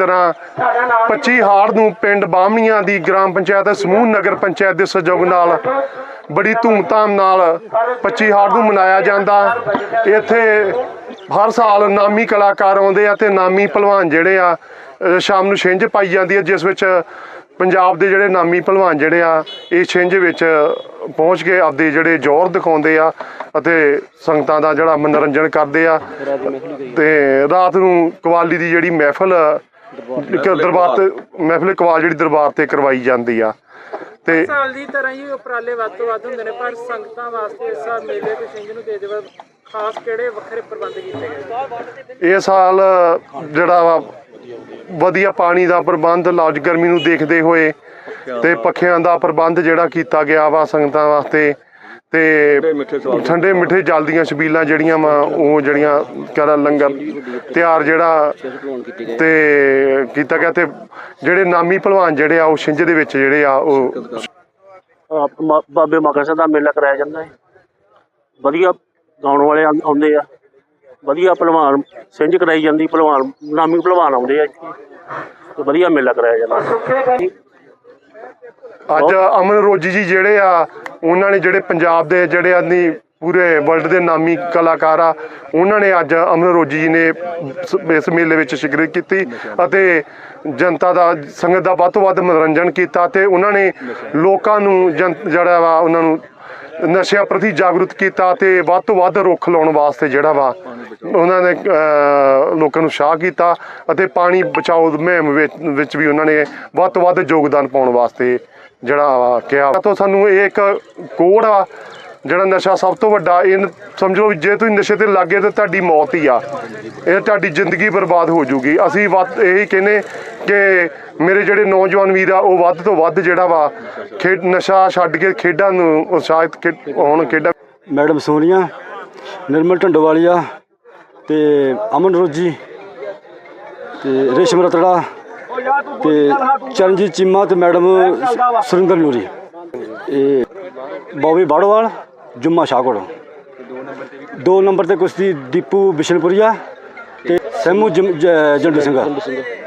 ਤਰ੍ਹਾਂ 25 ਹਾੜ ਨੂੰ ਪਿੰਡ ਬਾਹਮਣੀਆਂ ਦੀ ਗ੍ਰਾਮ ਪੰਚਾਇਤ ਸਮੂਹ ਨਗਰ ਪੰਚਾਇਤ ਦੇ ਸਹਿਯੋਗ ਨਾਲ ਬੜੀ ਧੂਮਧਾਮ ਨਾਲ 25 ਹਾੜ ਨੂੰ ਮਨਾਇਆ ਜਾਂਦਾ। ਇੱਥੇ ਹਰ ਸਾਲ ਨਾਮੀ ਕਲਾਕਾਰ ਆਉਂਦੇ ਆ ਤੇ ਨਾਮੀ ਪਹਿਲਵਾਨ ਜਿਹੜੇ ਆ ਸ਼ਾਮ ਨੂੰ ਛਿੰਝ ਪਾਈ ਜਾਂਦੀ ਹੈ, ਜਿਸ ਵਿੱਚ ਪੰਜਾਬ ਦੇ ਜਿਹੜੇ ਨਾਮੀ ਪਹਿਲਵਾਨ ਜਿਹੜੇ ਆ, ਇਹ ਛਿੰਝ ਵਿੱਚ ਪਹੁੰਚ ਕੇ ਆਪਦੇ ਜਿਹੜੇ ਜ਼ੋਰ ਦਿਖਾਉਂਦੇ ਆ ਅਤੇ ਸੰਗਤਾਂ ਦਾ ਜਿਹੜਾ ਮਨੋਰੰਜਨ ਕਰਦੇ ਆ। ਤੇ ਰਾਤ ਨੂੰ ਕਵਾਲੀ ਦੀ ਜਿਹੜੀ ਮਹਿਫਲ ਇੱਕ ਦਰਬਾਰ ਤੇ ਮਹਿਫਲ ਕਵਾਲ ਜਿਹੜੀ ਦਰਬਾਰ ਤੇ ਕਰਵਾਈ ਜਾਂਦੀ ਆ। ਤੇ ਸਾਲ ਦੀ ਤਰ੍ਹਾਂ ਹੀ ਉਪਰਾਲੇ ਵੱਧ ਤੋਂ ਵੱਧ ਹੁੰਦੇ ਨੇ ਪਰ ਸੰਗਤਾਂ ਵਾਸਤੇ ਇਸ ਸਾਲ ਮੇਲੇ ਤੇ ਛਿੰਝ ਨੂੰ ਦੇ ਦੇਵ ਖਾਸ ਕਿਹੜੇ ਵੱਖਰੇ ਪ੍ਰਬੰਧ ਕੀਤੇ ਗਏ? ਇਹ ਸਾਲ ਜਿਹੜਾ ਵਾ ਵਧੀਆ ਪਾਣੀ ਦਾ ਪ੍ਰਬੰਧ ਲੌਜ ਗਰਮੀ ਨੂੰ ਦੇਖਦੇ ਹੋਏ ਤੇ ਪੱਖਿਆਂ ਦਾ ਪ੍ਰਬੰਧ ਜਿਹੜਾ ਕੀਤਾ ਗਿਆ ਵਾ ਸੰਗਤਾਂ ਵਾਸਤੇ ਤੇ ਠੰਡੇ ਮਿੱਠੇ ਜਲ ਦੀਆਂ ਛਬੀਲਾਂ ਜਿਹੜੀਆਂ ਵਾ ਉਹ ਜਿਹੜੀਆਂ ਕਰਾ ਲੰਗਰ ਤਿਆਰ ਜਿਹੜਾ ਤੇ ਕੀਤਾ ਗਿਆ ਤੇ ਜਿਹੜੇ ਨਾਮੀ ਪਹਿਲਵਾਨ ਜਿਹੜੇ ਆ ਉਹ ਛਿੰਝ ਦੇ ਵਿੱਚ ਜਿਹੜੇ ਆ ਉਹ ਬਾਬੇ ਮਕਰ ਸਿੰਘ ਦਾ ਮੇਲਾ ਕਰਾਇਆ ਜਾਂਦਾ ਹੈ। ਵਧੀਆ ਗਾਉਣ ਵਾਲੇ ਆਉਂਦੇ ਆ। ਵਧੀਆ ਪਹਿਲਵਾਨ ਸਿੰਝ ਕਰਾਈ ਜਾਂਦੀ ਪਹਿਲਵਾਨ ਨਾਮੀ ਪਹਿਲਵਾਨ ਆਉਂਦੇ ਆ ਤੇ ਵਧੀਆ ਮੇਲਾ ਕਰਾਇਆ ਜਾਂਦਾ। ਅੱਜ ਅਮਨ ਰੋਜੀ ਜੀ ਜਿਹੜੇ ਆ ਉਹਨਾਂ ਨੇ ਜਿਹੜੇ ਪੰਜਾਬ ਦੇ ਜਿਹੜੇ ਆਦਮੀ ਪੂਰੇ ਵਰਲਡ ਦੇ ਨਾਮੀ ਕਲਾਕਾਰ ਆ ਉਹਨਾਂ ਨੇ ਅੱਜ ਅਮਨ ਰੋਜੀ ਜੀ ਨੇ ਇਸ ਮੇਲੇ ਵਿੱਚ ਸ਼ਿਰਕਤ ਕੀਤੀ ਅਤੇ ਜਨਤਾ ਦਾ ਸੰਗਤ ਦਾ ਵੱਧ ਤੋਂ ਵੱਧ ਮਨੋਰੰਜਨ ਕੀਤਾ ਤੇ ਉਹਨਾਂ ਨੇ ਲੋਕਾਂ ਨੂੰ ਜਿਹੜਾ ਵਾ ਉਹਨਾਂ ਨੂੰ ਨਸ਼ਿਆਂ ਪ੍ਰਤੀ ਜਾਗਰੂਕ ਕੀਤਾ ਤੇ ਵੱਧ ਤੋਂ ਵੱਧ ਰੁੱਖ ਲਾਉਣ ਵਾਸਤੇ ਜਿਹੜਾ ਵਾ ਉਹਨਾਂ ਨੇ ਲੋਕਾਂ ਨੂੰ ਸ਼ਾਹ ਕੀਤਾ ਅਤੇ ਪਾਣੀ ਬਚਾਓ ਮੁਹਿੰਮ ਵਿੱਚ ਵਿੱਚ ਵੀ ਉਹਨਾਂ ਨੇ ਵੱਧ ਤੋਂ ਵੱਧ ਯੋਗਦਾਨ ਪਾਉਣ ਵਾਸਤੇ ਜਿਹੜਾ ਵਾ ਕਿਹਾ ਤੋਂ ਸਾਨੂੰ ਇਹ ਇੱਕ ਕੋੜ ਆ ਜਿਹੜਾ ਨਸ਼ਾ ਸਭ ਤੋਂ ਵੱਡਾ, ਇਹ ਸਮਝੋ ਵੀ ਜੇ ਤੁਸੀਂ ਨਸ਼ੇ ਤੇ ਲੱਗ ਗਏ ਤਾਂ ਤੁਹਾਡੀ ਮੌਤ ਹੀ ਆ। ਇਹ ਤੁਹਾਡੀ ਜ਼ਿੰਦਗੀ ਬਰਬਾਦ ਹੋ ਜਾਊਗੀ ਅਸੀਂ ਵੱਧ ਇਹੀ ਕਹਿੰਨੇ ਕਿ ਮੇਰੇ ਜਿਹੜੇ ਨੌਜਵਾਨ ਵੀਰ ਆ, ਉਹ ਵੱਧ ਤੋਂ ਵੱਧ ਜਿਹੜਾ ਵਾ ਖੇਡ ਨਸ਼ਾ ਛੱਡ ਕੇ ਖੇਡਾਂ ਨੂੰ ਉਤਸ਼ਾਹਿਤ ਖੇ- ਹੋਣ ਖੇਡਾਂ। ਮੈਡਮ ਸੋਨੀਆ, ਨਿਰਮਲ ਢੰਡੋਵਾਲੀਆ ਤੇ ਅਮਨ ਰੋਜੀ ਤੇ ਰੇਸ਼ਮ ਰਤੜਾ। ਤੇ ਚਰਨਜੀਤ ਚੀਮਾ ਤੇ ਮੈਡਮ ਸੁਰਿੰਦਰ ਨੂਰੀ। ਇਹ ਬੋਬੀ ਬਾੜਵਾਲ ਜੁਮਾ ਸ਼ਾਹਕੋੜ ਦੋ ਨੰਬਰ ਤੇ ਕੁਸ਼ਤੀ ਦੀਪੂ ਬਿਸ਼ਨਪੁਰੀਆ ਤੇ ਸੈਮੂ ਜੰਡੂ ਸਿੰਘ।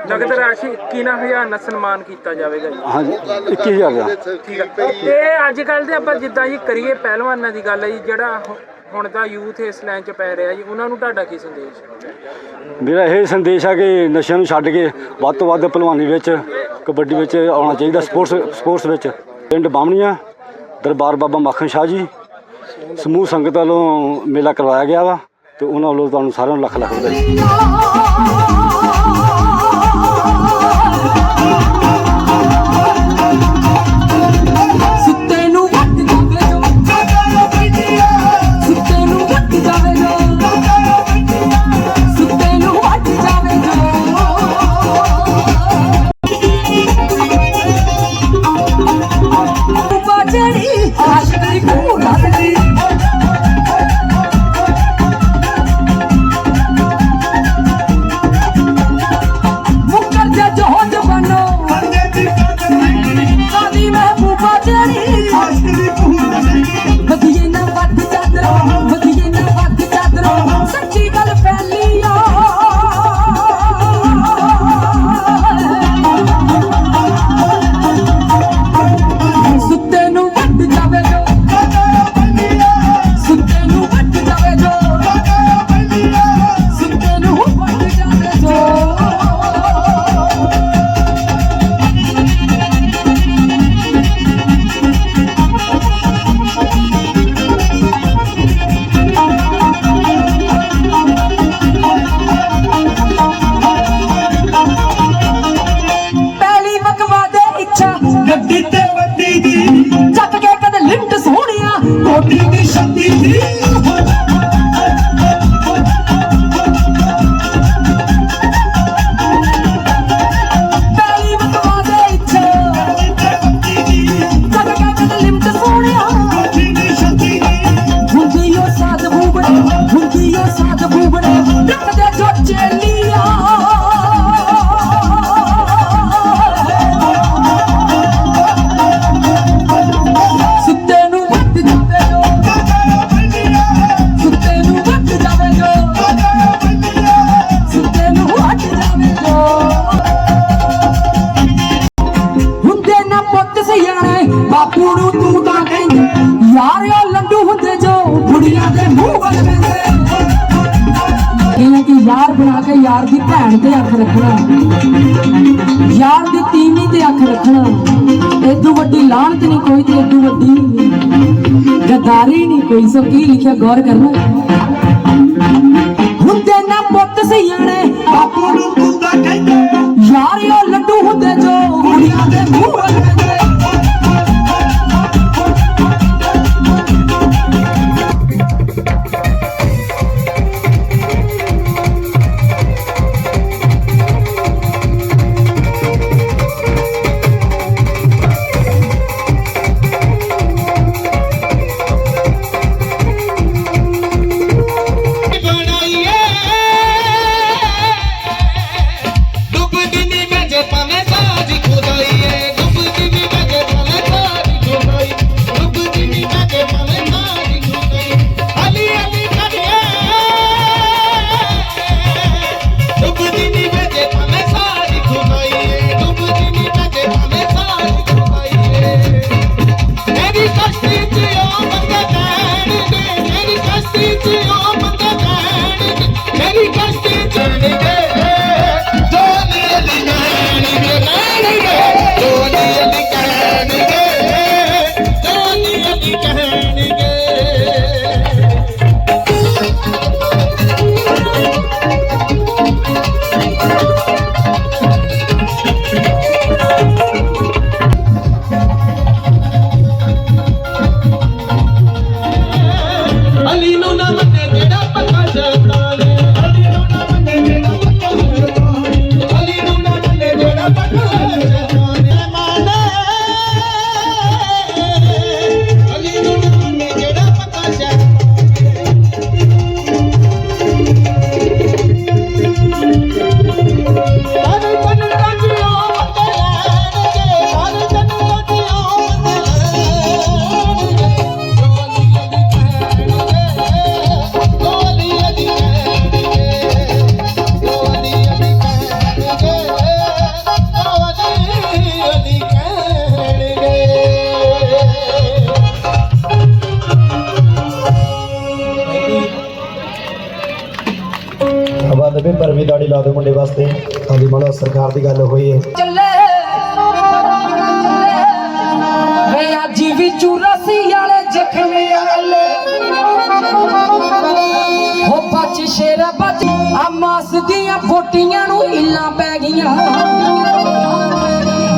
ਜਗਤ ਰਾਸ਼ੀ ਕਿਨਾ ਹਜ਼ਾਰ ਨਾਲ ਸਨਮਾਨ ਕੀਤਾ ਜਾਵੇਗਾ ਜੀ? ਹਾਂਜੀ 21000 ਦਾ। ਠੀਕ ਹੈ ਤੇ ਅੱਜ ਕੱਲ ਦੇ ਆਪਾਂ ਜਿੱਦਾਂ ਜੀ ਕਰੀਏ ਪਹਿਲਵਾਨਾਂ ਦੀ ਗੱਲ ਹੈ ਜੀ ਜਿਹੜਾ ਹੁਣ ਦਾ ਯੂਥ ਇਸ ਲਾਈਨ 'ਚ ਪੈ ਰਿਹਾ ਜੀ, ਉਹਨਾਂ ਨੂੰ ਤੁਹਾਡਾ ਕੀ ਸੰਦੇਸ਼ ਮੇਰਾ ਇਹ ਸੰਦੇਸ਼ ਹੈ ਕਿ ਨਸ਼ਿਆਂ ਨੂੰ ਛੱਡ ਕੇ ਵੱਧ ਤੋਂ ਵੱਧ ਭਲਵਾਨੀ ਵਿੱਚ, ਕਬੱਡੀ ਵਿੱਚ ਆਉਣਾ ਚਾਹੀਦਾ, ਸਪੋਰਟਸ ਸਪੋਰਟਸ ਵਿੱਚ। ਪਿੰਡ ਬਾਮਣੀਆਂ ਦਰਬਾਰ ਬਾਬਾ ਮੱਖਣ ਸ਼ਾਹ ਜੀ, ਸਮੂਹ ਸੰਗਤ ਵੱਲੋਂ ਮੇਲਾ ਕਰਵਾਇਆ ਗਿਆ ਵਾ ਤੇ ਉਹਨਾਂ ਵੱਲੋਂ ਤੁਹਾਨੂੰ ਸਾਰਿਆਂ ਨੂੰ ਲੱਖ ਲੱਖ ਵਧਾਈ। ਅੱਖ ਰੱਖਣਾ। ਯਾਰ ਦੀ ਤੀਵੀਂ ਤੇ ਅੱਖ ਰੱਖਣਾ। ਏਦੂ ਵੱਡੀ ਲਾਹਨਤ ਨਹੀਂ ਕੋਈ ਤੇ ਏਦੂ ਵੱਡੀ ਗਦਾਰੀ ਨਹੀਂ ਕੋਈ ਸੋ ਕੀ ਲਿਖਿਆ ਗੌਰ ਕਰਨਾ। ਹੁੰਦੇ ਨਾ ਪੁੱਤ ਸਿਆਣੇ ਬਾਪੂ ਨੂੰ ਕੁੱਤਾ ਕਹਿੰਦੇ। ਯਾਰ ਉਹ ਲੱਡੂ ਹੁੰਦੇ ਜੋ ਕੁੜੀਆਂ ਦੇ ਮੂੰਹ ਲੱਗਦੇ ਹਾਂਜੀ ਮੰਨ ਸਰਕਾਰ ਦੀ ਗੱਲ ਹੋਈ ਹੈ। ਚੱਲੇ ਵੇ ਅੱਜ ਵੀ ਚੁਰਾਸੀ ਵਾਲੇ ਜ਼ਖਮੀ ਵਾਲੇ ਹੋ ਬੱਚ ਸ਼ੇਰ, ਬੱਚ ਆ ਮਾਸ ਦੀਆਂ ਫੋਟੀਆਂ ਨੂੰ ਇੱਲਾਂ ਪੈ ਗਈਆਂ।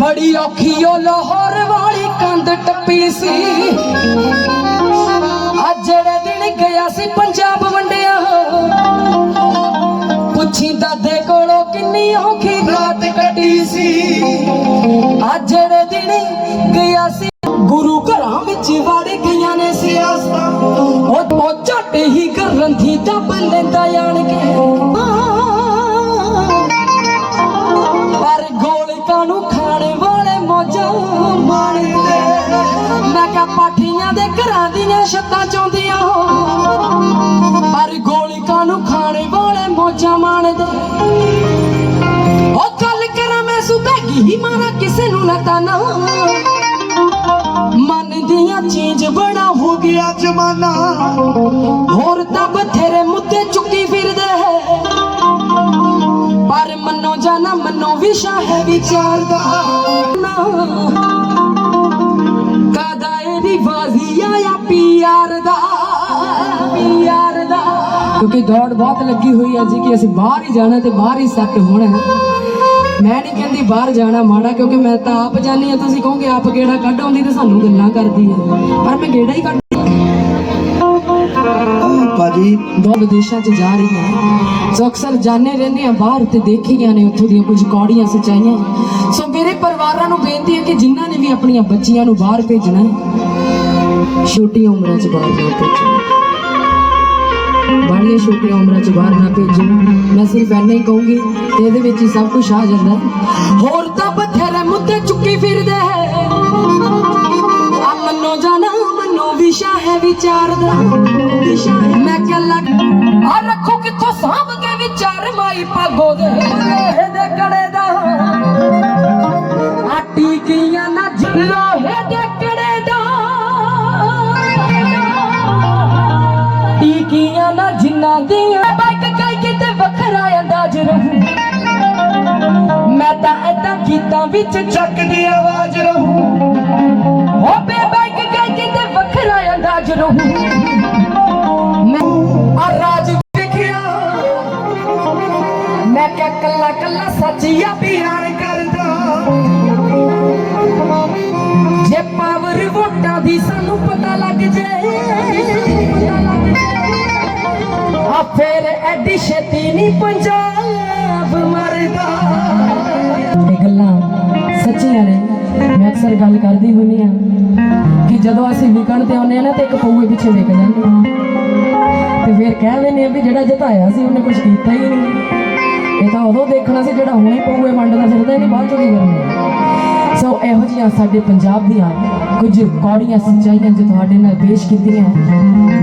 ਬੜੀ ਔਖੀ ਉਹ ਲਾਹੌਰ ਵਾਲੀ ਕੰਧ ਟੱਪੀ ਸੀ। ਕੋਲੋਂ ਔਖੀ ਰਾਤ ਕੱਟੀ ਸੀ। ਅੱਜ ਜਿਹੜੇ ਦਿਨ ਗਿਆ ਸੀ। ਗੁਰੂ ਘਰਾਂ ਵਿੱਚ ਵੜ ਗਈਆਂ ਨੇ ਸਿਆਸਤਾਂ। ਉਹ ਝੱਟ ਹੀ ਗਰੰਥੀ ਦੱਬ ਲੈਂਦਾ ਜਾਣ ਕੇ ਪਰ ਗੋਲਕਾਂ ਨੂੰ ਖਾਣ ਵਾਲੇ ਮੌਜਾਂ ਮਾਣਦੇ। ਮੈਂ ਕਿਹਾ ਪਾਠੀਆਂ ਦੇ ਘਰਾਂ ਦੀਆਂ ਛੱਤਾਂ ਚੋਂਦੀਆਂ। ਪਰ ਗਿਆ ਜਮਾਨਾ। ਹੋਰ ਤਾਂ ਬਥੇਰੇ ਮੁੱਦੇ ਚੁੱਕੀ ਫਿਰਦੇ ਪਰ ਮੰਨੋ ਜਾਣਾ ਮੰਨੋ, ਵਿਸ਼ਾ ਹੈ ਵਿਚਾਰ ਦਾ। ਕਾਦਾ ਇਹਦੀ ਬਾਜ਼ੀ ਆਇਆ ਪੀਆਰ ਦਾ? ਪੀਆਰ ਦਾ। ਕਿਉਂਕਿ ਦੌੜ ਬਹੁਤ ਲੱਗੀ ਹੋਈ ਹੈ ਜੀ ਕਿ ਅਸੀਂ ਬਾਹਰ ਹੀ ਜਾਣਾ ਤੇ ਬਾਹਰ ਹੀ ਸੈੱਟ ਹੋਣਾ ਹੈ। ਮੈਂ ਨਹੀਂ ਕਹਿੰਦੀ ਬਾਹਰ ਜਾਣਾ ਮਾੜਾ, ਕਿਉਂਕਿ ਮੈਂ ਤਾਂ ਆਪ ਜਾਣੀ ਆ ਤੁਸੀਂ ਕਹੋਗੇ, ਆਪ ਗੇੜਾ ਕੱਢ ਆਉਂਦੀ ਤੇ ਸਾਨੂੰ ਗੱਲਾਂ ਕਰਦੀ ਹੈ। ਪਰ ਮੈਂ ਗੇੜਾ ਹੀ ਕੱਢ ਭਾਜੀ ਬਹੁਤ ਵਿਦੇਸ਼ਾਂ 'ਚ ਜਾ ਰਹੀ ਹਾਂ ਸੋ ਅਕਸਰ ਜਾਣੇ ਰਹਿੰਦੇ ਆ ਬਾਹਰ ਤੇ ਦੇਖੀਆਂ ਨੇ ਉੱਥੋਂ ਦੀਆਂ ਕੁਝ ਕੌੜੀਆਂ ਸੱਚਾਈਆਂ। ਸੋ ਮੇਰੇ ਪਰਿਵਾਰਾਂ ਨੂੰ ਬੇਨਤੀ ਹੈ ਕਿ ਜਿਨ੍ਹਾਂ ਨੇ ਵੀ ਆਪਣੀਆਂ ਬੱਚੀਆਂ ਨੂੰ ਬਾਹਰ ਭੇਜਣਾ ਛੋਟੀ ਉਮਰਾਂ 'ਚ ਬਾਹਰ ਨਾ ਭੇਜੋ। ਬਾਹਲੀਆਂ ਛੋਟੀਆਂ ਉਮਰਾਂ 'ਚ ਬਾਹਰ ਨਾ ਭੇਜੋ। ਮੈਂ ਸਿਰਫ ਇੰਨਾ ਹੀ ਕਹੂੰਗੀ ਤੇ ਇਹਦੇ ਵਿੱਚ ਹੀ ਸਭ ਕੁਝ ਆ ਜਾਂਦਾ ਹੋਰ ਤਾਂ ਬਥੇਰੇ ਮੁੱਦੇ ਚੁੱਕੀ ਫਿਰਦਾ ਹੈ। ਆ ਮੰਨੋ ਜਾਣਾ ਵਿਸ਼ਾ ਹੈ ਵਿਚਾਰ ਦਾ। ਵਿਸ਼ਾ ਹੈ ਮੈਂ ਕਿਹਾ ਲੱਗ ਆ ਰੱਖੋ ਕਿੱਥੋਂ ਸਾਂਭ ਕੇ ਵਿਚਾਰ ਮਾਈ ਪਾਗੋ ਦੇ ਲੋਹੇ ਦੇ ਕੜੇ ਦਾ। ਆ ਟੀਕੀਆਂ ਨਾ ਲੋਹੇ ਦੇ ਕੜੇ ਦਾ। ਟੀਕੀਆਂ ਨਾ ਜਿੰਨਾ ਦੀਆਂ ਬਾਈਕ ਕਾਈ ਕਿਤੇ ਵੱਖਰਾ ਅੰਦਾਜ਼ ਰਹੂ। ਖੇਤਾਂ ਵਿੱਚ ਚੱਕ ਦੀ ਆਵਾਜ਼ ਰਹੂ ਮੈਂ ਆ ਰਾਜ ਦੇਖਿਆ ਮੈਂ ਕਿਹਾ ਕੱਲਾ ਕੱਲਾ ਸੱਚੀਆ ਪਿਆਰ ਕਰਦਾ। ਜੇ ਪਾਵਰ ਵੋਟਾਂ ਦੀ ਸਾਨੂੰ ਪਤਾ ਲੱਗ ਜੇ, ਆ ਫੇਰ ਐਡੀ ਛੇਤੀ ਨਹੀਂ ਪੰਜਾਬ ਮਰਦਾ। ਗੱਲਾਂ ਸੱਚੀਆਂ ਨੇ। ਮੈਂ ਅਕਸਰ ਗੱਲ ਕਰਦੀ ਹੁੰਦੀ ਆ ਜਦੋਂ ਅਸੀਂ ਵਿਕਣ ਤੇ ਆਉਂਦੇ ਆ ਨਾ ਤੇ ਇੱਕ ਪਊਏ ਪਿੱਛੇ ਵਿਕ ਜਾਂਦੇ ਆ ਤੇ ਫਿਰ ਕਹਿ ਦਿੰਦੇ ਆ ਵੀ ਜਿਹੜਾ ਜਿਤਾਇਆ ਸੀ ਉਹਨੇ ਕੁਝ ਕੀਤਾ ਹੀ ਨਹੀਂ। ਇਹ ਤਾਂ ਉਦੋਂ ਦੇਖਣਾ ਸੀ ਜਿਹੜਾ ਹੁਣੇ ਪਊਏ ਵੰਡਦਾ ਫਿਰਦਾ, ਇਹਨੇ ਬਾਅਦ ਚੋਂ ਕੀ ਕਰਨਾ ਸੋ ਇਹੋ ਜਿਹੀਆਂ ਸਾਡੇ ਪੰਜਾਬ ਦੀਆਂ ਕੁਝ ਕੌੜੀਆਂ ਸੱਚਾਈਆਂ ਜੋ ਤੁਹਾਡੇ ਨਾਲ ਪੇਸ਼ ਕੀਤੀਆਂ।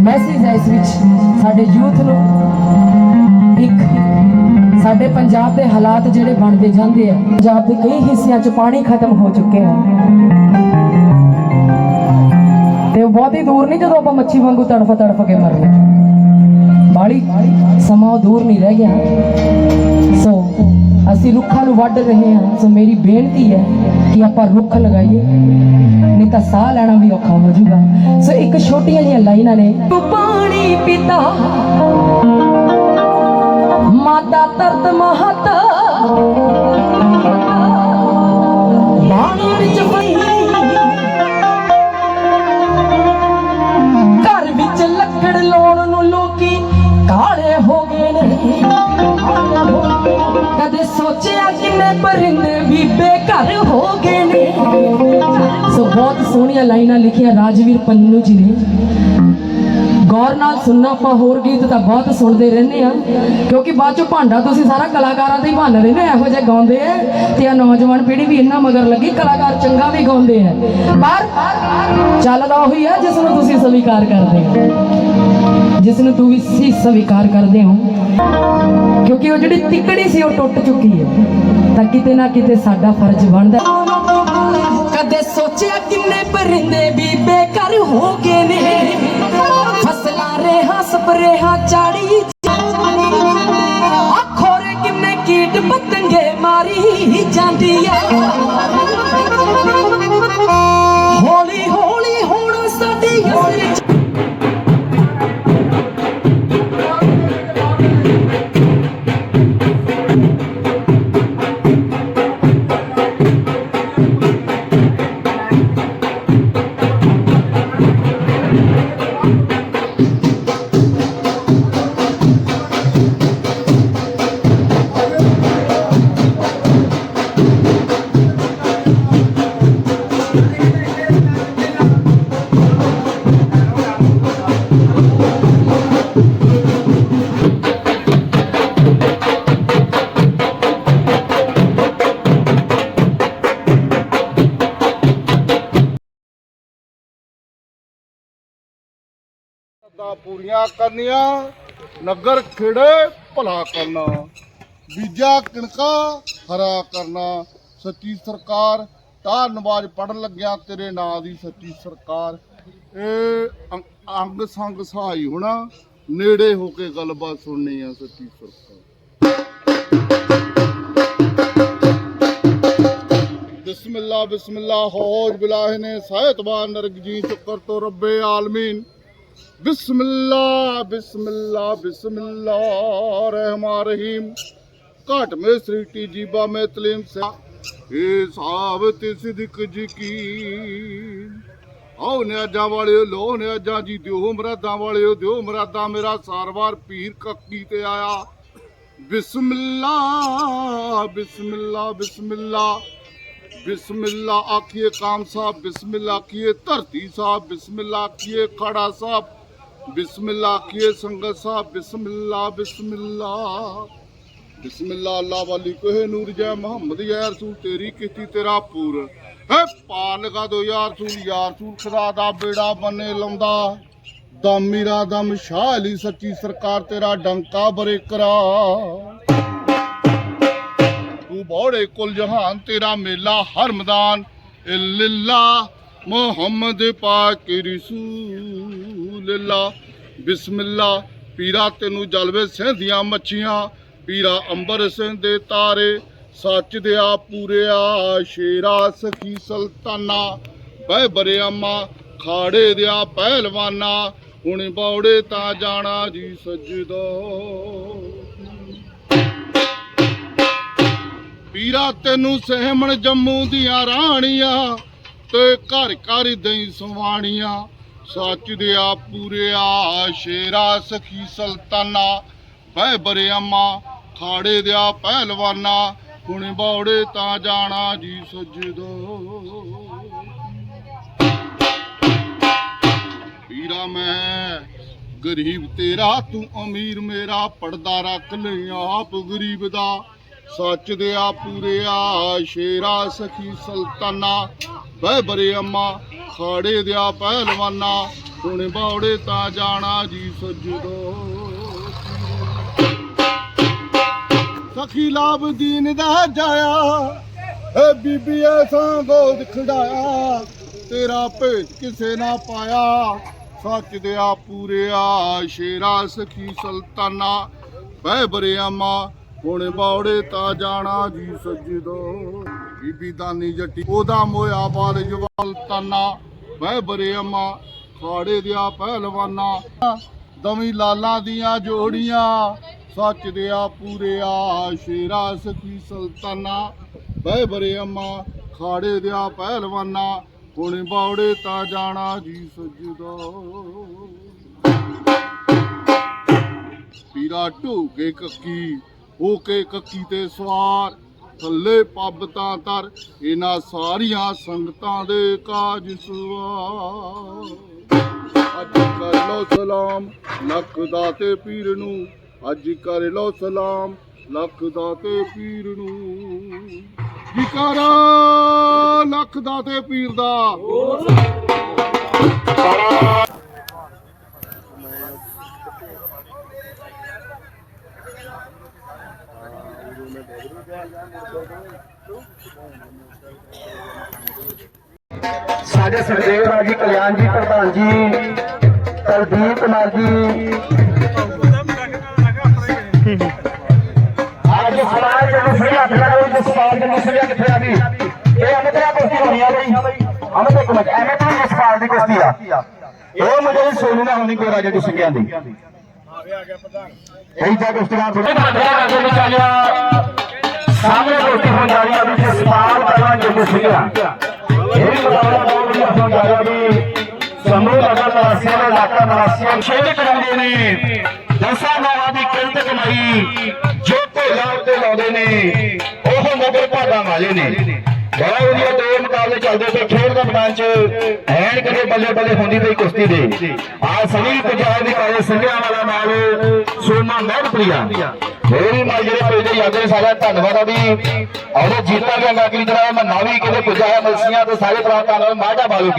ਮੈਸੇਜ ਹੈ ਇਸ ਵਿੱਚ, ਸਾਡੇ ਯੂਥ ਨੂੰ ਇੱਕ, ਸਾਡੇ ਪੰਜਾਬ ਦੇ ਹਾਲਾਤ ਜਿਹੜੇ ਬਣਦੇ ਜਾਂਦੇ ਆ, ਪੰਜਾਬ ਦੇ ਕਈ ਹਿੱਸਿਆਂ 'ਚ ਪਾਣੀ ਖਤਮ ਹੋ ਚੁੱਕਿਆ ਆ ਤੇ ਉਹ ਬਹੁਤ ਹੀ ਦੂਰ ਨਹੀਂ ਜਦੋਂ ਆਪਾਂ ਮੱਛੀ ਵਾਂਗੂ ਤੜਫ ਤੜਫ ਕੇ ਮਰਨੇ ਬਾੜੀ ਸਮਾਂ ਦੂਰ ਨਹੀਂ ਰਹਿ ਗਿਆ। ਸੋ ਅਸੀਂ ਰੁੱਖਾਂ ਨੂੰ ਵੱਢ ਰਹੇ ਹਾਂ। ਸੋ ਮੇਰੀ ਬੇਨਤੀ ਹੈ ਕਿ ਆਪਾਂ ਰੁੱਖ ਲਗਾਈਏ। ਨਹੀਂ ਤਾਂ ਸਾਹ ਲੈਣਾ ਵੀ ਔਖਾ ਹੋ ਜਾਊਗਾ। ਸੋ ਇੱਕ ਛੋਟੀਆਂ ਜਿਹੀਆਂ ਲਾਈਨਾਂ ਨੇ। ਪਾਣੀ ਪੀਤਾ। ਮਾਤਾ ਤਰਤ ਮਹਤ। ਪਾਣੀ ਵਿੱਚ ਪਈ। ਵਿੱਚ ਲਾਉਣ ਨੂੰ ਲੋਕੀ ਕਾਲੇ ਹੋ ਗਏ ਨੇ ਕਦੇ ਸੋਚਿਆ ਕਿੰਨੇ ਪਰਿੰਦੇ ਵੀ ਬੇਘਰ ਹੋ ਗਏ ਨੇ ਸੋ ਬਹੁਤ ਸੋਹਣੀਆਂ ਲਾਈਨਾਂ ਲਿਖੀਆਂ ਰਾਜਵੀਰ ਪੰਨੂ ਜੀ ਨੇ। ਗੌਰ ਨਾਲ ਸੁਣਨਾ ਆਪਾਂ ਹੋਰ ਗੀਤ ਤਾਂ ਬਹੁਤ ਸੁਣਦੇ ਰਹਿੰਦੇ ਆ ਕਿਉਂਕਿ ਬਾਅਦ ਚੋਂ ਭਾਂਡਾ ਤੁਸੀਂ ਸਾਰਾ ਕਲਾਕਾਰਾਂ ਤੇ ਹੀ ਭੰਨ ਰਹੇ ਨੇ ਇਹੋ ਜਿਹੇ ਗਾਉਂਦੇ ਆ ਤੇ ਆ ਨੌਜਵਾਨ ਪੀੜ੍ਹੀ ਵੀ ਇੰਨਾ ਮਗਰ ਲੱਗੀ, ਕਲਾਕਾਰ ਚੰਗਾ ਵੀ ਗਾਉਂਦੇ ਆ। ਪਰ ਚੱਲਦਾ ਉਹੀ ਆ ਜਿਸ ਨੂੰ ਤੁਸੀਂ ਸਵੀਕਾਰ ਕਰਦੇ ਹੋ। ਜਿਸ ਨੂੰ ਤੁਸੀਂ ਸਵੀਕਾਰ ਕਰਦੇ ਹੋ। ਕਿਉਂਕਿ ਉਹ ਜਿਹੜੀ ਤਿੱਕੜੀ ਸੀ, ਉਹ ਟੁੱਟ ਚੁੱਕੀ ਹੈ। ਤਾਂ ਕਿਤੇ ਨਾ ਕਿਤੇ ਸਾਡਾ ਫਰਜ਼ ਬਣਦਾ ਕਦੇ ਸੋਚਿਆ ਕਿੰਨੇ ਪਰਿੰਦੇ ਵੀ ਬੇਕਾਰ ਹੋ ਗਏ ਨੇ। ਫਸਲਾਂ ਰੇਹਾਂ, ਸਪਰੇਹਾਂ ਚਾੜੀ ਦਾ ਕਰਨੀਆਂ, ਨਗਰ ਖੇੜੇ ਭਲਾ ਕਰਨਾ। ਬੀਜਾ ਕਣਕਾ ਹਰਾ ਕਰਨਾ। ਸੱਚੀ ਸਰਕਾਰ ਤਾਂ ਨਵਾਜ਼ ਪੜਨ ਲੱਗਿਆ ਤੇਰੇ ਨਾਂ ਦੀ ਸੱਚੀ ਸਰਕਾਰ। ਇਹ ਅੰਗ- ਸੰਗ ਸਹਾਈ ਹੋਣਾ, ਨੇੜੇ ਹੋ ਕੇ ਗੱਲਬਾਤ ਸੁਣਨੀ ਆ ਸੱਚੀ ਸਰਕਾਰ। ਬਿਸਮਿਲ੍ਲਾ ਬਿਸਮਿਲ੍ਲਾ, ਹੌਜ ਬਿਲਾਹ ਨੇ ਸਾਹਿਤਵਾਨ ਨਰਗ ਜੀ ਸ਼ੁਕਰ ਤੋਂ ਰੱਬੇ ਆਲਮੀਨ। ਬਿਸਮਿਲ੍ਲਾ ਬਿਸਮਿਲ੍ਲਾ ਬਿਸਮਿਲ੍ਲਾ ਰਹਿਮਾਨ ਰਹੀਮ। ਘਟ ਮੇ ਸ੍ਰੀ ਜੀਬਾ ਮੇ ਤਲੀਮ ਸਾ। ਏ ਸਾਬਤ ਸਿਦਕ ਜੀ ਕੀ। ਆਓ ਨਿਆਜਾਂ ਵਾਲਿਓ ਲੋ ਨਿਆਜਾਂ ਜੀ, ਦਿਓ ਮਰਾਦਾਂ ਵਾਲਿਓ, ਦਿਓ ਮਰਾਦਾਂ, ਮੇਰਾ ਸਾਰਵਾਰ ਪੀਰ ਕੱਕੀ ਤੇ ਆਇਆ। ਬਿਸਮਿਲ੍ਲਾ ਬਿਸਮਿਲ੍ਲਾ ਬਿਸਮਿਲ੍ਲਾ। ਬਿਸਮਿਲ੍ਲਾ ਆਖੀਏ ਕਾਮ ਸਾਹਿਬ, ਬਿਸਮਿਲ੍ਲਾ ਆਖੀਏ ਧਰਤੀ ਸਾਹਿਬ, ਬਿਸਮਿਲ੍ਲਾ ਆਖੀਏ ਖੜਾ ਸਾਹਿਬ, ਬਿਸਮਿਲ੍ਲਾ ਆਖੀਏ ਸੰਗਤ ਸਾਹਿਬ, ਬਿਸਮਿਲ੍ਲਾ ਬਿਸਮਿਲ੍ਲਾ। ਬਿਸਮਿਲ੍ਲਾ ਅੱਲਾ ਵਾਲੀ ਕੋਹੇ ਨੂਰ ਜੈ ਮੁਹੰਮਦ ਯਾ ਰਸੂਲ ਤੇਰੀ ਕੀਤੀ ਤੇਰਾ ਪੂਰ। ਹੈ ਪਾਰ ਲਗਾ ਦੋ ਯਾਰ ਰਸੂਲ ਯਾਰ ਰਸੂਲ ਖੁਦਾ ਦਾ ਬੇੜਾ ਬੰਨੇ ਲਾਉਂਦਾ। ਦਮ ਮੇਰਾ ਦਮ, ਸ਼ਾਹ ਅਲੀ ਸੱਚੀ ਸਰਕਾਰ ਤੇਰਾ ਡੰਕਾ ਬਰੇ ਕਰਾ ਤੂੰ ਬੋੜੇ ਕੁਲ ਜਹਾਨ, ਤੇਰਾ ਮੇਲਾ ਹਰ ਮੈਦਾਨ। ਇਲੱਲਾ ਮੁਹੰਮਦ ਪਾਕ ਰਸੂਲ ਅੱਲਾ ਬਿਸਮਿਲ੍ਲਾ, ਪੀਰਾ ਤੈਨੂੰ ਜਲਵੇ ਸਹਿੰਦੀਆਂ ਮੱਛੀਆਂ। ਪੀਰਾ ਅੰਬਰ ਸਿੰਘ ਦੇ ਤਾਰੇ, ਸੱਚ ਦਿਆ ਪੂਰਿਆ ਸ਼ੇਰਾ ਸਖੀ ਸੁਲਤਾਨਾ। ਬਹਿ ਬਰਿਆਮਾ ਖਾੜੇ ਦਿਆ ਪਹਿਲਵਾਨਾ। ਹੁਣ ਬੌੜੇ ਤਾਂ ਜਾਣਾ ਜੀ ਸਜਦੋ। ਪੀਰਾ ਤੈਨੂੰ ਸਹਿਮਣ ਜੰਮੂ ਦੀਆਂ ਰਾਣੀਆਂ ਤੇ ਘਰ ਘਰ ਦਈ ਸਵਾਣੀਆਂ। ਸੱਚ ਦਿਆ ਪੂਰਿਆ ਸ਼ੇਰਾ ਸਖੀ ਸੁਲਤਾਨਾ ਬਹਿ ਬਰਿਆਮਾ ਖਾੜੇ ਦਿਆ ਪਹਿਲਵਾਨਾ, ਹੁਣ ਬੌੜੇ ਤਾਂ ਜਾਣਾ ਜੀ ਸਜਦੋ ਪੀਰਾ ਮੈਂ, ਗਰੀਬ ਤੇਰਾ, ਤੂੰ ਅਮੀਰ ਮੇਰਾ ਪੜਦਾ ਰੱਖ ਲਈ ਆਪ ਗਰੀਬ ਦਾ। ਸੱਚ ਦਿਆ ਆ ਸ਼ੇਰਾ ਸਖੀ ਸੁਲਤਾਨਾ, ਬਹਿ ਬਰੇ ਅੰਮਾ, ਖਾੜੇ ਦਿਆ ਪਹਿਲਵਾਨਾ, ਹੁਣ ਬੌੜੇ ਤਾਂ ਜਾਣਾ ਜੀ ਸਜਦੋ ਸਖੀ ਲਾਭ ਦੀਨ ਦਾ ਜਾਇਆ ਏ ਬੀਬੀ ਐਸਾਂ ਗੋਦ ਖੜਾਇਆ ਤੇਰਾ ਭੇਜ ਕਿਸੇ ਨਾ ਪਾਇਆ। ਸੱਚ ਦਿਆ ਆ ਸ਼ੇਰਾ ਸਖੀ ਸੁਲਤਾਨਾ, ਬਹਿ ਅੰਮਾ ਹੁਣ ਬੌੜੇ ਤਾਂ ਜਾਣਾ ਜੀ ਸਜਦੋ। ਬੀਬੀ ਦਾਨੀ ਜੱਟੀ, ਉਹਦਾ ਮੋਇਆ ਬਾਲ ਜਵਾਲ ਤਾਨਾ। ਬਹਿ ਬਰਿਆਮਾ ਖਾੜੇ ਦਿਆ ਪਹਿਲਵਾਨਾ। ਦਮੀ ਲਾਲਾਂ ਦੀਆਂ ਜੋੜੀਆਂ, ਸੱਚ ਦਿਆ ਪੂਰੇ ਆ ਸ਼ੇਰਾ ਸਖੀ ਸੁਲਤਾਨਾ। ਬਹਿ ਬਰੇ ਅੰਮਾ, ਖਾੜੇ ਦਿਆ ਪਹਿਲਵਾਨਾ। ਹੁਣ ਬੌੜੇ ਤਾਂ ਜਾਣਾ ਜੀ ਸਜਦੋ। ਪੀਰਾ ਢੋਗੇ ਕੱਕੀ। ਹੋ ਕੇ ਕੱਕੀ ਤੇ ਸਵਾਰ, ਥੱਲੇ ਪੱਬ ਤਾਂ ਤਰ, ਇਹਨਾਂ ਸਾਰੀਆਂ ਸੰਗਤਾਂ ਦੇ ਕਾਜ ਸਵਾਰ। ਅੱਜ ਕਰ ਲੋ ਸਲਾਮ, ਲੱਖ ਦਾਤੇ ਪੀਰ ਨੂੰ। ਅੱਜ ਕਰ ਲੋ ਸਲਾਮ, ਲੱਖ ਦਾਤੇ ਪੀਰ ਨੂੰ। ਜੀ ਕਰ? ਲੱਖ ਦਾਤੇ ਪੀਰ ਦਾ। ਸਾਡੇ ਸੁਖਦੇਵ ਰਾਜ ਜੀ ਕਲਿਆਣ ਜੀ ਪ੍ਰਧਾਨ ਜੀ ਕੁਲਦੀਪ ਕੁਮਾਰ ਜੀ। ਅੱਜ ਸਮਾਜ ਜਨ ਸਹੀ ਹੱਥ ਲਗਾਓ ਜਿਸ ਸਮਾਜ ਜਨ ਸਹੀ ਕਿੱਥੇ ਆ ਗਈ। ਇਹ ਅਮਤਰਾ ਕੁਸ਼ਤੀ ਹੋਣੀ ਆ ਬਈ। ਅਮਤ ਇੱਕ ਮਿੰਟ। ਐਵੇਂ ਤਾਂ ਇਸ ਪਾਲ ਦੀ ਕੁਸ਼ਤੀ ਆ। ਇਹ ਦੀ ਸੋਨੂ ਨਾ ਹੁੰਦੀ ਕੋਈ ਰਾਜਾ ਦੀ। ਸਿੰਘਾਂ ਦੀ ਇਹੀ ਜਾ ਕੁਸ਼ਤੀਆਂ ਥੋੜੇ ਭਾਜਿਆ ਕਰਦੇ ਵਿਚਾਰਿਆ ਸਾਹਮਣੇ ਕੁਸ਼ਤੀ ਹੋਣ ਜਾ ਰਹੀ ਆ ਵੀ ਜਸਪਾਲ ਪਹਿਲਾਂ ਜੱਗੂ ਸਿੰਘਾਂ ਇਹ ਵੀ ਮੁਕਾਬਲਾ ਬਹੁਤ ਵਧੀਆ ਹੋਣ ਜਾ ਰਿਹਾ ਵੀ ਸਮੂਹ ਨਗਰ ਨਿਵਾਸੀਆਂ ਦੇ ਇਲਾਕਾ ਨਿਵਾਸੀਆਂ ਖੇਡ ਕਰਾਉਂਦੇ ਨੇ। ਦਸਾਂ ਨਾਵਾਂ ਦੀ ਕਿਰਤ ਕਮਾਈ ਜੋ ਢੋਲਾਂ ਉੱਤੇ ਲਾਉਂਦੇ ਨੇ, ਉਹ ਨਗਰ ਭਾਗਾਂ ਵਾਲੇ ਨੇ। ਬੜਾ ਵਧੀਆ ਦੋ ਮੁਕਾਬਲੇ ਚੱਲਦੇ ਪਏ, ਖੇਡ ਦੇ ਮੈਦਾਨ 'ਚ ਐਨ ਕਦੇ ਬੱਲੇ ਬੱਲੇ ਹੁੰਦੀ ਪਈ ਕੁਸ਼ਤੀ ਦੇ। ਆ ਸਨੀ ਪੰਜਾਬ ਦੀ ਕਾਲੇ ਸਿੰਘਾਂ ਵਾਲਾ ਨਾਲ ਸੋਮਾ ਮਹਿਰਪ੍ਰਿਆ। ਮੇਰੀ ਮਾਂ ਜਿਹੜੇ ਪੁੱਜਦੇ ਜਾਂਦੇ ਨੇ ਧੰਨਵਾਦ ਆ ਵੀ ਔਰ ਜੀਤਾ ਗਿਆ ਗਾਕਰੀ ਜਿਹੜਾ ਮੈਂ ਨਾਵੀ ਕਿਤੇ ਪੁੱਜਾ ਹੈ ਮਲਸੀਆਂ ਤੇ ਸਾਰੇ ਪ੍ਰਾਂਤਾਂ ਨਾਲ ਮਾਝਾ ਬਾਲੂ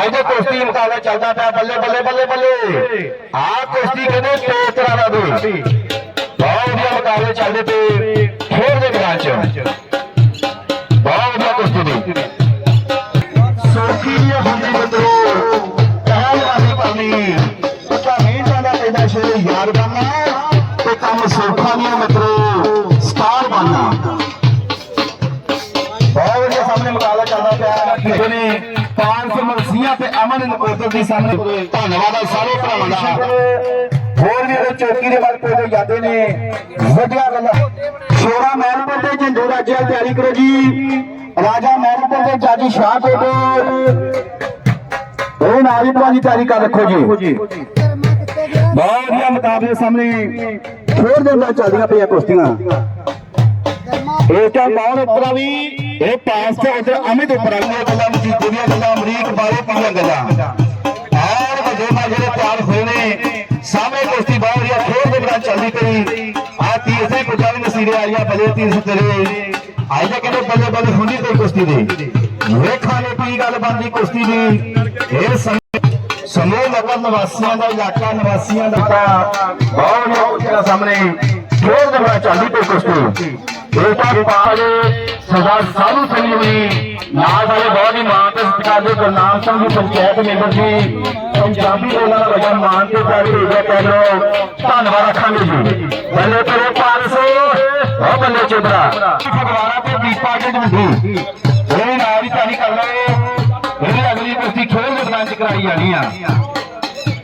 ਅੱਜ ਦੇ ਕੁਸ਼ਤੀ ਮੁਕਾਬਲਾ ਚੱਲਦਾ ਪਿਆ, ਬੱਲੇ ਬੱਲੇ ਬੱਲੇ ਬੱਲੇ। ਆ ਕੁਸ਼ਤੀ ਕਹਿੰਦੇ ਦੋ ਦਾ ਦੋ। ਬਹੁਤ ਵਧੀਆ ਮੁਕਾਬਲੇ ਚੱਲਦੇ ਪਏ ਖੇਡ ਦੇ ਮੈਦਾਨ 'ਚ। ਬਹੁਤ ਵਧੀਆ ਕੁਸ਼ਤੀ ਦੀ। ਸੌਖੀ ਨਹੀਂ ਹੁੰਦੀ ਮਿੱਤਰੋ ਵਾਲੀ ਕਰਨੀ ਪਤਾ ਨਹੀਂ ਜਾਂਦਾ ਪੈਦਾ ਸ਼ੇਰ ਯਾਰ ਬਣਨਾ। 500 ਤੇ ਅਮਨ ਨਕੋਦਰ ਦੀ ਸਾਹਮਣੇ ਧੰਨਵਾਦ ਆ ਸਾਰੇ ਭਰਾਵਾਂ ਦਾ। ਹੋਰ ਵੀ ਉਹ ਚੌਕੀ ਦੇ ਵੱਲ ਕੋਲੇ ਜਾਂਦੇ ਨੇ, ਵਧੀਆ ਗੱਲਾਂ ਸ਼ੋਰਾ ਮਹਿਲਪੁਰ ਦੇ ਝੰਡੂ ਰਾਜੇ ਵਾਲੀ ਤਿਆਰੀ ਕਰੋ ਜੀ। ਰਾਜਾ ਮਹਿਲਪੁਰ ਦੇ ਜਾਜੀ ਸ਼ਾਹ ਕੋਟੋ ਉਹ ਨਾਰੀ ਦੀ ਤਿਆਰੀ ਕਰ ਰੱਖੋ ਜੀ। ਬਹੁਤ ਵਧੀਆ ਮੁਕਾਬਲੇ ਸਾਹਮਣੇ। ਖੇਡ ਦੇ ਅੰਦਰ ਚੱਲਦੀਆਂ ਪਈਆਂ ਕੁਸ਼ਤੀਆਂ। ਇਹ ਤਾਂ ਕੌਣ ਉੱਪਰ ਵੀ ਇਹ ਪਾਸ ਤੇ ਉਧਰ ਅਮਿਤ ਉੱਪਰ ਗੱਲਾਂ ਮਜੀਦੇ ਦੀਆਂ ਗੱਲਾਂ ਅਮਰੀਕ ਬਾਰੇ ਪਈਆਂ ਗੱਲਾਂ ਔਰ ਵੱਡੇ ਮਾ ਜਿਹੜੇ ਹੋਏ ਨੇ, ਸਾਹਮਣੇ ਕੁਸ਼ਤੀ ਬਹੁਤ ਵਧੀਆ, ਖੇਡ ਦੇ ਨਾਲ ਚੱਲਦੀ ਪਈ। ਆ ਤੀਰਥੇ ਕੁਝਾ ਵੀ ਨਸੀਰੇ ਆਈਆ ਬੱਲੇ ਤੀਰ ਤੇਰੇ। ਆਈ ਤਾਂ ਕਹਿੰਦੇ ਬੱਲੇ ਬੱਲੇ ਹੁੰਦੀ ਕੋਈ ਕੁਸ਼ਤੀ ਦੀ। ਵੇਖਾਂ ਨੇ ਕੀ ਗੱਲ ਬਣਦੀ ਕੁਸ਼ਤੀ ਦੀ। ਇਹ ਸਮੇਂ ਸਮੂਹ ਨਗਰ ਨਿਵਾਸੀਆਂ ਦਾ, ਇਲਾਕਾ ਨਿਵਾਸੀਆਂ ਦਾ। ਬਹੁਤ ਲੋਕ ਸਾਹਮਣੇ। ਖੇਡ ਦੇ ਵਿੱਚ ਚੱਲਦੀ ਪਈ ਕੁਸ਼ਤੀ। ਇਹ ਤਾਂ ਪਾਜ ਸਾਧੂ ਸਿੰਘ ਜੀ ਨਾਲ ਵਾਲੇ ਬਹੁਤ ਹੀ ਮਾਣ ਤੇ ਸਤਿਕਾਰ ਦੇ ਗੁਰਨਾਮ ਸਿੰਘ ਜੀ ਪੰਚਾਇਤ ਮੈਂਬਰ ਜੀ, ਪੰਜਾਬੀ ਬੋਲਣ ਦਾ ਵਜਾ ਮਾਣ ਤੇ ਪਿਆਰ ਭੇਜਿਆ ਕਹਿ ਲੋ ਧੰਨਵਾਦ ਰੱਖਾਂਗੇ ਜੀ। ਬੱਲੇ ਕਰੇ 500 ਉਹ ਬੱਲੇ ਚੋਬਰਾ ਫਗਵਾੜਾ ਤੇ ਦੀਪਾ ਜੀ ਢੁੰਡੀ ਇਹ ਨਾਲ ਹੀ ਤਾਰੀ ਕਰ ਲਓ। ਇਹਦੀ ਅਗਲੀ ਕੁਸ਼ਤੀ ਖੇਡ ਮੈਦਾਨ ਚ ਕਰਾਈ ਜਾਣੀ ਆ।